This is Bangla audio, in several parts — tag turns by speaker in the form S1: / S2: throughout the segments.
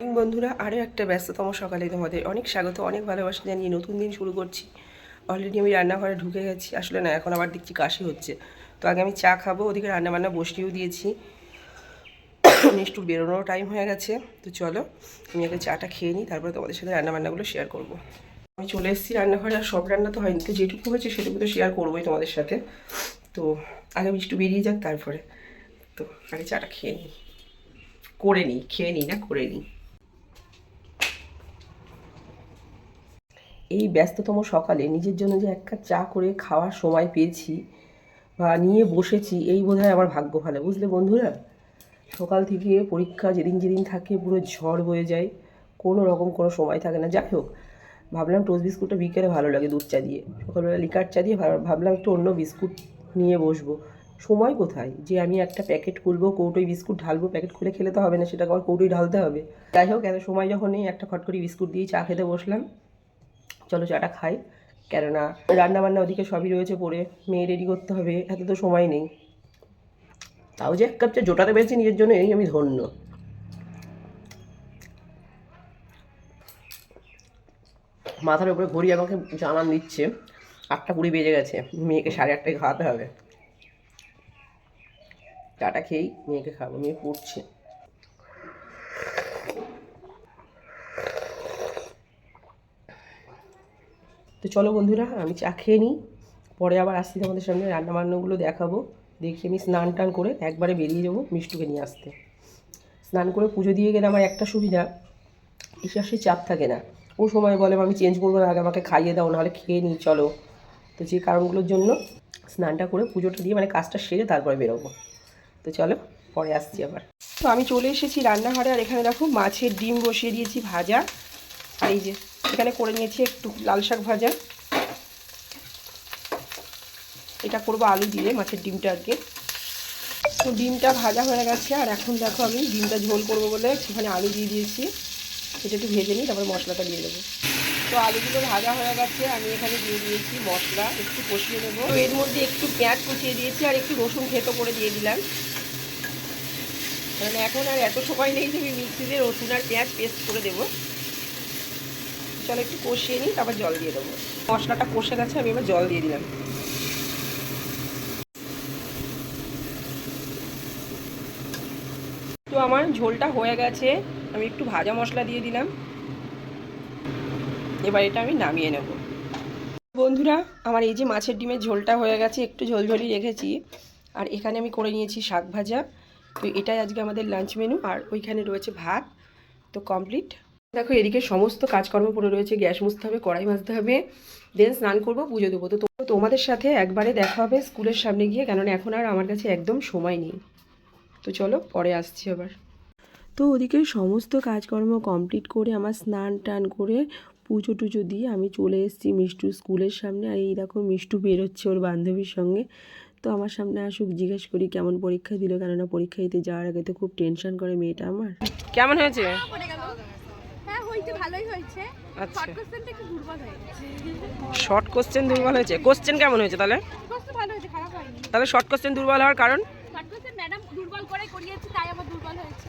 S1: বন্ধুরা আরও একটা ব্যস্ততম সকালে তোমাদের অনেক স্বাগত, অনেক ভালোবাসা জানিয়ে নতুন দিন শুরু করছি। অলরেডি আমি রান্নাঘরে ঢুকে গেছি, আসলে না, এখন আবার দেখছি কাশি হচ্ছে। তো আগে আমি চা খাব, ওদিকে রান্নাবান্না বসিয়েও দিয়েছি। একটু বেরোনোর টাইম হয়ে গেছে, তো চলো, আমি আগে চাটা খেয়ে নিই, তারপরে তোমাদের সাথে রান্নাবান্নাগুলো শেয়ার করব। আমি চলে এসেছি রান্নাঘরে, আর সব রান্না তো হয়নি, তো যেটুকু হয়েছে সেটুকু তো শেয়ার করবোই তোমাদের সাথে। তো আগে আমি একটু বেরিয়ে যাক তারপরে, তো আগে চাটা খেয়ে নিই। করে নিই, খেয়ে নিই না, করে নিই। এই ব্যস্ততম সকালে নিজের জন্য যে এক কাপ চা করে খাওয়ার সময় পেয়েছি বা নিয়ে বসেছি, এই বোধ আমার ভাগ্য ভালো। বুঝলে বন্ধুরা? সকাল থেকে পরীক্ষা যেদিন যেদিন থাকে, পুরো ঝড় বয়ে যায়, কোনো রকম কোনো সময় থাকে না। যাই হোক, ভাবলাম টোস্ট বিস্কুটটা বিকেলে ভালো লাগে দুধ চা দিয়ে। সকালবেলা লিকার চা দিয়ে ভাব- ভাবলাম একটু অন্য বিস্কুট নিয়ে বসবো। সময় কোথায়? যে আমি একটা প্যাকেট খুলবো, কৌটোই বিস্কুট ঢালবো প্যাকেট খুলে খেলে তো হবে না সেটা আবার কৌটোই ঢালতে হবে। যাই হোক, এত সময় যখন নেই একটা খটখটি বিস্কুট দিয়ে চা খেতে বসলাম চলো চাটা খাই। কেননা রান্না বান্না ওদিকে সবই রয়েছে পরে মেয়ে রেডি করতে হবে, এত তো সময় নেই। তাও যে এক কাপ চা জোটাতে পেরেছি নিজের জন্য, এই আমি ধন্য। মাথার উপরে ঘড়ি আমাকে জানান দিচ্ছে, আটটা কুড়ি বেজে গেছে, মেয়েকে সাড়ে আটটায় খাওয়াতে হবে। চাটা খেয়েই মেয়েকে খাব, মেয়ে পড়ছে। তো চলো বন্ধুরা, আমি চা খেয়ে নিই। পরে আবার আসছি তোমাদের সামনে, রান্নাবান্নাগুলো দেখাবো। দেখি আমি স্নান টান করে একবারে বেরিয়ে যাব মিষ্টুকে নিয়ে আসতে। স্নান করে পুজো দিয়ে গেলে আমার একটা সুবিধা আসে চাপ থাকে না। ও সময় বলে আমি চেঞ্জ করব না, আগে আমাকে খাইয়ে দাও, নাহলে খেয়ে নিই, চলো। তো যে কারণগুলোর জন্য স্নানটা করে পুজোটা দিয়ে মানে কাজটা সেরে তারপরে বেরোবো। তো চলো, পরে আসছি আবার। তো আমি চলে এসেছি রান্নাঘরে, আর এখানে দেখো মাছের ডিম বসিয়ে দিয়েছি ভাজা। আর এই যে, এখানে করে নিয়েছি একটু লাল শাক ভাজা। এটা করব আলু দিয়ে, মাছের ডিমটা আজকে। তো ডিমটা ভাজা হয়ে গেছে, আর এখন দেখো আমি ডিমটা ঝোল করব বলে সেখানে আলু দিয়ে দিয়েছি। এটা একটু ভেজে নিই, তারপর মশলাটা দিয়ে দেবো। তো আলুগুলো ভাজা হয়ে গেছে, আমি এখানে দিয়ে দিয়েছি মশলা, একটু কষিয়ে নেব। তো এর মধ্যে একটু পেঁয়াজ কুচিয়ে দিয়েছি, আর একটু রসুন থেতো করে দিয়ে দিলাম। কারণ এখন আর এত সময় নেই যে আমি মিক্সিতে রসুন আর পেঁয়াজ পেস্ট করে দেবো। চলো একটু কষিয়ে নিই, তারপর জল দিয়ে দেবো। মশলাটা কষে গেছে, আমি এবার জল দিয়ে দিলাম। তো আমার ঝোলটা হয়ে গেছে, আমি একটু ভাজা মশলা দিয়ে দিলাম। এবার এটা আমি নামিয়ে নেব। বন্ধুরা, আমার এই যে মাছের ডিমের ঝোলটা হয়ে গেছে, একটু ঝোলঝোলি রেখেছি। আর এখানে আমি করে নিয়েছি শাক ভাজা। তো এটাই আজকে আমাদের লাঞ্চ মেনু আর ওইখানে রয়েছে ভাত। তো কমপ্লিট দেখো, এদিকে সমস্ত কাজকর্ম পড়ে রয়েছে, গ্যাস মুছতে হবে, কড়াই মাজতে হবে দেন স্নান করব, পুজো দেবো। তো তোমাদের সাথে একবারে দেখা হবে স্কুলের সামনে গিয়ে, কেননা এখন আর আমার কাছে একদম সময় নেই। তো চলো, পরে আসছি আবার। তো ওদিকে সমস্ত কাজকর্ম কমপ্লিট করে, আমার স্নান টান করে পুজো টুজো দিয়ে আমি চলে এসেছি মিষ্টু স্কুলের সামনে। আর এই দেখো, মিষ্টু বেরোচ্ছে ওর বান্ধবীর সঙ্গে। তো আমার সামনে আসুক, জিজ্ঞেস করি কেমন পরীক্ষা দিল, কেননা পরীক্ষা দিতে যাওয়ার আগে তো খুব টেনশন করে মেয়েটা আমার। কেমন হয়েছে?
S2: হ্যাঁ হয়েছে ভালোই হয়েছে।
S1: আচ্ছা।
S2: শর্ট কোশ্চেনটা একটু দুর্বল হয়ে গেছে।
S1: শর্ট কোশ্চেন দুর্বল হয়েছে। কোশ্চেন কেমন হয়েছে তাহলে?
S2: প্রশ্ন ভালো হয়েছে খারাপ হয়নি।
S1: তাহলে শর্ট কোশ্চেন দুর্বল হওয়ার কারণ?
S2: শর্ট কোশ্চেন ম্যাডাম দুর্বল করে করিয়েছে তাই আমার দুর্বল হয়েছে।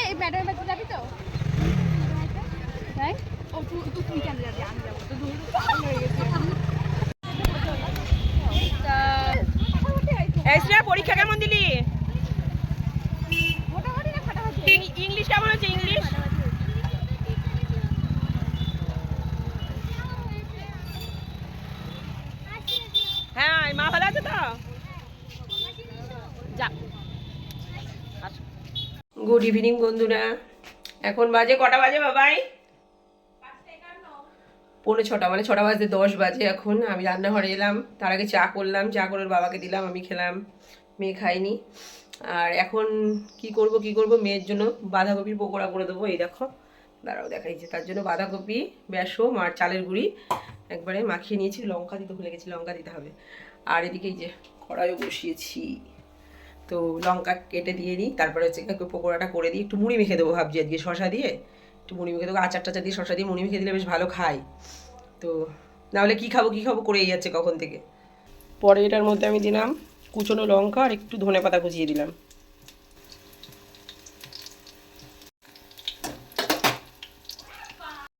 S2: এই ম্যাডামের বাড়িতে যাবি তো? তাই ও তুই তুই তুই কেন যাবি? আমি যাব। তো দূর হয়ে গেছে।
S1: পরীক্ষা কেমন দিলি? ইংলিশ কেমন হচ্ছে ইংলিশ হ্যাঁ মা ভালো আছে তো যা গুড ইভিনিং, বন্ধুরা। এখন বাজে কটা বাজে বাবাই? পৌনে ছটা মানে ছটা বাজতে দশ বাজে এখন। আমি রান্নাঘরে এলাম, তার আগে চা করলাম। চা করে বাবাকে দিলাম, আমি খেলাম, মেয়ে খাইনি আর এখন কি করব কি করব, মেয়ের জন্য বাঁধাকপির পকোড়া করে দেবো, এই দেখো। দাঁড়াও দেখাইছে তার জন্য বাঁধাকপি বেসম আর চালের গুঁড়ি। একবারে মাখিয়ে নিয়েছি, লঙ্কা দিতে ভুলে গেছি, লঙ্কা দিতে হবে। আর এদিকে এই যে কড়াইও বসিয়েছি। তো লঙ্কা কেটে দিয়ে দিই, তারপরে হচ্ছে পকোড়াটা করে দিই, একটু মুড়ি মেখে দেবো ভাবছি আজকে শশা দিয়ে। একটু মুড়ি মেখে দেবো, আচার টাচার দিয়ে শশা দিয়ে মুড়ি মেখে দিলে বেশ ভালো খাই। তো নাহলে কী খাব কী খাব করেই যাচ্ছে কখন থেকে। পরে এটার মধ্যে আমি দিলাম কুচনো লঙ্কা আর একটু ধনে পাতা কুচিয়ে দিলাম।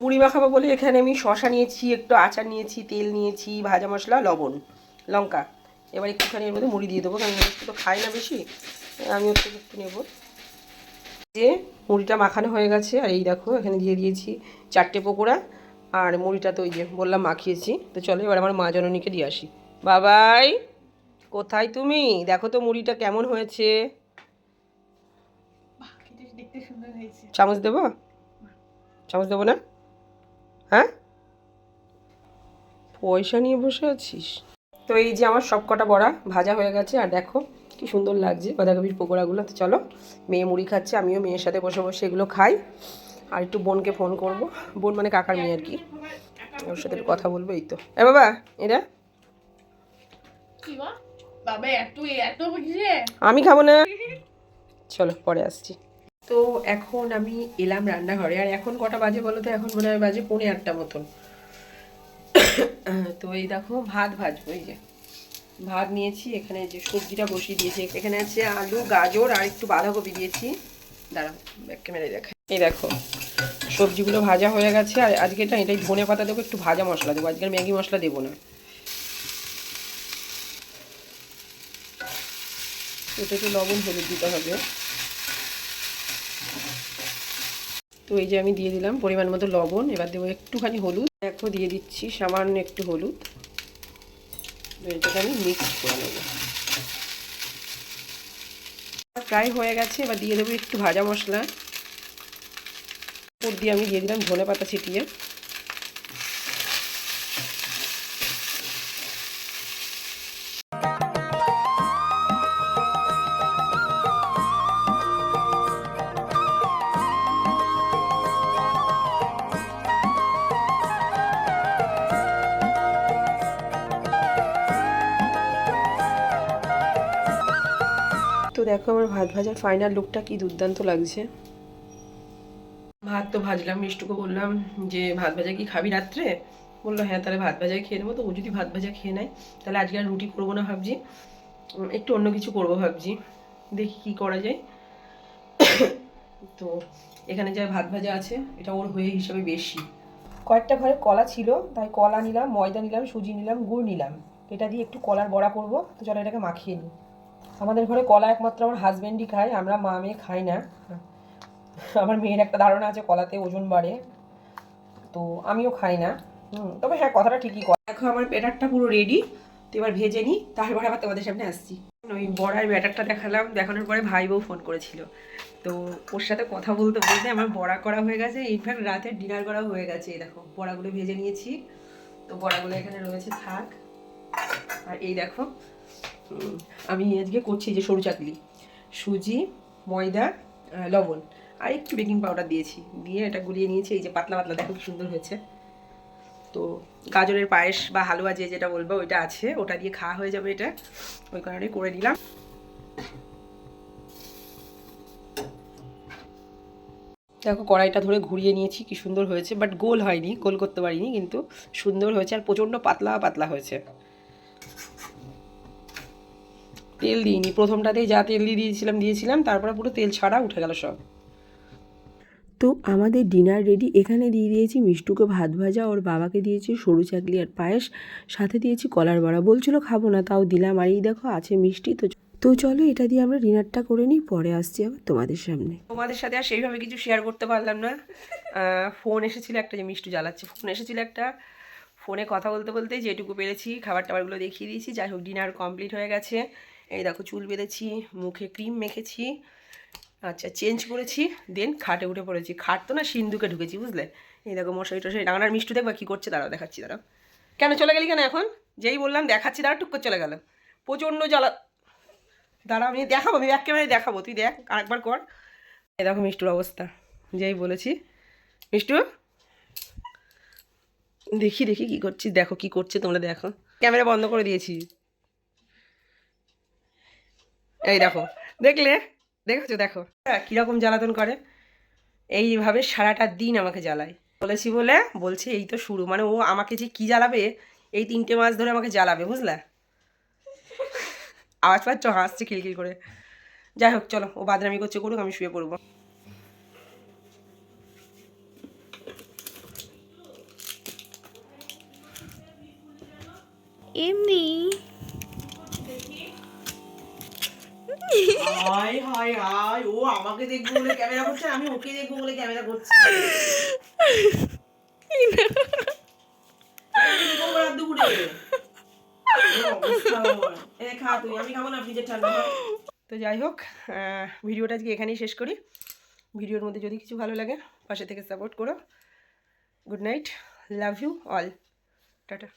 S1: মুড়ি মাখাবো বলে এখানে আমি শশা নিয়েছি, একটু আচার নিয়েছি, তেল নিয়েছি, ভাজা মশলা, লবণ, লঙ্কা। এবার একটুখানি এর মধ্যে মুড়ি দিয়ে দেবো কারণ মিষ্টি তো খাই না বেশি। আমি ওর থেকে একটু নেব। যে মুড়িটা মাখানো হয়ে গেছে আর এই দেখো এখানে দিয়ে দিয়েছি চারটে পকোড়া আর মুড়িটা তো ওই যে বললাম মাখিয়েছি। তো চলো এবার আমার মা জননীকে দিয়ে আসি। বাবাই কোথায় তুমি? দেখো তো মুড়িটা কেমন হয়েছে। চামচ দেবো? চামচ দেবো না? হ্যাঁ? পয়সা নিয়ে বসে আছিস? তো এই যে আমার সব কটা বড়া ভাজা হয়ে গেছে আর দেখো কি সুন্দর লাগছে বাঁধাকপির পকোড়াগুলো। তো চলো মেয়ে মুড়ি খাচ্ছে আমিও মেয়ের সাথে বসে বসে এগুলো খাই। আর একটু বোনকে ফোন করব। বোন মানে কাকার মেয়ে আর কি। ওর সাথে কথা বলব এই তো। এ বাবা এরা? আমি খাব না। চলো পরে আসছি। তো এখন আমি এলাম রান্নাঘরে আর এখন কটা বাজে বলো তো? এখন মনে হয় বাজে পৌনে আটটা মতন। তো এই দেখো ভাত ভাজবো, এই যে। ভাত নিয়েছি, এখানে যে সবজিটা বসিয়ে দিয়েছি। এখানে আছে আলু, গাজর আর একটু বাঁধাকপি দিয়েছি। দাঁড়াও ব্যাক ক্যামেরায় দেখা এই দেখো, সবজিগুলো ভাজা হয়ে গেছে। আর আজকে এটা, এটাই ধনে পাতা দেবো, একটু ভাজা মশলা দেবো। আজকে ম্যাগি মশলা দেবো না। এটা একটু লবণ, হলুদ দিতে হবে। তো এই যে আমি দিয়ে দিলাম পরিমাণ মতো লবণ, এবার দেবো একটুখানি হলুদ। দেখো, দিয়ে দিচ্ছি সামান্য একটু হলুদ। এটাকে আমি মিক্স করে নেব। ফ্রাই হয়ে গেছে, এবার দিয়ে দেবো একটু ভাজা মশলা। উপর দিয়ে আমি দিয়ে দিলাম ধনে পাতা ছিটিয়ে। দেখো আমার ভাত ভাজার ফাইনাল লুকটা কি দুর্দান্ত লাগছে। ভাত তো ভাজলাম, মিষ্টুকে বললাম যে, ভাত ভাজা কি খাবি রাত্রে? বলল হ্যাঁ তাহলে ভাত ভাজাই খেয়ে নেব। তো ও যদি ভাত ভাজা খেয়ে নেয়, তাহলে আজকে আর রুটি করব না ভাবছি। একটু অন্য কিছু করব ভাবছি। দেখি কি করা যায়। তো এখানে যা ভাত ভাজা আছে, এটা ওর হয়ে হিসাবে বেশি। কয়েকটা ঘরে কলা ছিল, তাই কলা নিলাম, ময়দা নিলাম, সুজি নিলাম, গুড় নিলাম। এটা দিয়ে একটু কলার বড়া করব। তো চলো এটাকে মাখিয়ে নিই। আমাদের ঘরে কলা একমাত্র আমার হাজব্যান্ডই খায়, আমরা মা মেয়ে খাই না। আমার মেয়ের একটা ধারণা আছে, কলাতে ওজন বাড়ে, তো আমিও খাই না। তবে হ্যাঁ কথাটা ঠিকই দেখো, আমার ব্যাটারটা পুরো রেডি তো এবার ভেজে নিই, তারপর আবার তোমাদের সামনে আসছি। ওই বড়ার ব্যাটারটা দেখালাম, দেখানোর পরে ভাই বউ ফোন করেছিল। তো ওর সাথে কথা বলতে বলতে আমার বড়া করা হয়ে গেছে ইনফ্যাক্ট রাতে ডিনার করা হয়ে গেছে, এই দেখো, বড়াগুলো ভেজে নিয়েছি। তো বড়াগুলো এখানে রয়েছে, থাক। আর এই দেখো আমি আজকে করছি যে সরু চাকলি সুজি, ময়দা লবণ। আর একটু বেকিং পাউডার দিয়েছি। দিয়ে এটা গুলিয়ে নিয়েছি। এই যে পাতলা পাতলা, দেখো কি সুন্দর হয়েছে। তো গাজরের পায়েস বা হালুয়া যে যেটা বলব, ওইটা আছে। ওটা দিয়ে খাওয়া হয়ে যাবে এটা। ওই কারণে করে নিলাম। দেখো, কড়াইটা ধরে ঘুরিয়ে নিয়েছি। কি সুন্দর হয়েছে। বাট গোল হয়নি। গোল করতে পারিনি, কিন্তু সুন্দর হয়েছে। আর প্রচণ্ড পাতলা পাতলা হয়েছে। তেল দিইনি। প্রথমটাতেই যা তেল দিয়ে দিয়েছিলাম দিয়েছিলাম তারপরে পুরো তেল ছাড়া উঠে গেল সব।
S3: তো আমাদের ডিনার রেডি। এখানে দিয়ে দিয়েছি মিষ্টুকে ভাত ভাজা ওর বাবাকে দিয়েছি সরু চাকলি আর পায়েস সাথে দিয়েছি কলার বড়া। বলছিল খাব না তাও দিলাম। আর এই দেখো আছে মিষ্টি। তো তো চলো এটা দিয়ে আমরা ডিনারটা করে নিই পরে আসছি আবার তোমাদের সামনে।
S1: তোমাদের সাথে আর সেইভাবে কিছু শেয়ার করতে পারলাম না। ফোন এসেছিল একটা যে মিষ্টি জ্বালাচ্ছে। ফোন এসেছিল একটা। ফোনে কথা বলতে বলতে যেটুকু পেরেছি খাবার টাবারগুলো দেখিয়ে দিয়েছি। যাই হোক ডিনার কমপ্লিট হয়ে গেছে। এই দেখো চুল বেঁধেছি, মুখে ক্রিম মেখেছি আচ্ছা চেঞ্জ করেছি, দেন খাটে উঠে পড়েছি। খাট তো না সিন্ধুকে ঢুকেছি, বুঝলে? এই দেখো মশারি টশারি ডাঙার মিষ্টি দেখবা কী করছে? দাঁড়াও, দেখাচ্ছি, দাঁড়াও। কেন চলে গেলি কেন এখন? যেই বললাম, দেখাচ্ছি দাঁড়া টুক করে চলে গেলাম প্রচণ্ড জ্বালা। দাঁড়া, আমি দেখাবো, আমি এক ক্যামেরায় দেখাবো, তুই দেখ, আরেকবার কর। এই দেখো মিষ্টুর অবস্থা, যেই বলেছি। মিষ্টু? দেখি দেখি কি করছিস, দেখো কি করছে, তোমরা দেখো। ক্যামেরা বন্ধ করে দিয়েছি। এই দেখো দেখলে? দেখেছ? দেখো। হ্যাঁ কীরকম জ্বালাতন করে? এইভাবে সারাটা দিন আমাকে জ্বালায়। বলেছি বলে বলছে এই তো শুরু। মানে ও আমাকে যে কী জ্বালাবে এই তিনটে মাস ধরে আমাকে জ্বালাবে বুঝলা? আওয়াজ পাচ্ছ? হাসছে খিলখিল করে। যাই হোক চলো ও বাদরামি করছে করুক আমি শুয়ে পড়ব।
S2: এমনি
S1: হাই হাই হাই। ও আমাকে দেখব বলে ক্যামেরা করছে আমি ওকে দেখব বলে ক্যামেরা করছি। তো যাই হোক ভিডিওটা আজকে এখানেই শেষ করি। ভিডিওর মধ্যে যদি কিছু ভালো লাগে পাশে থেকে সাপোর্ট করো। Good night love you all tata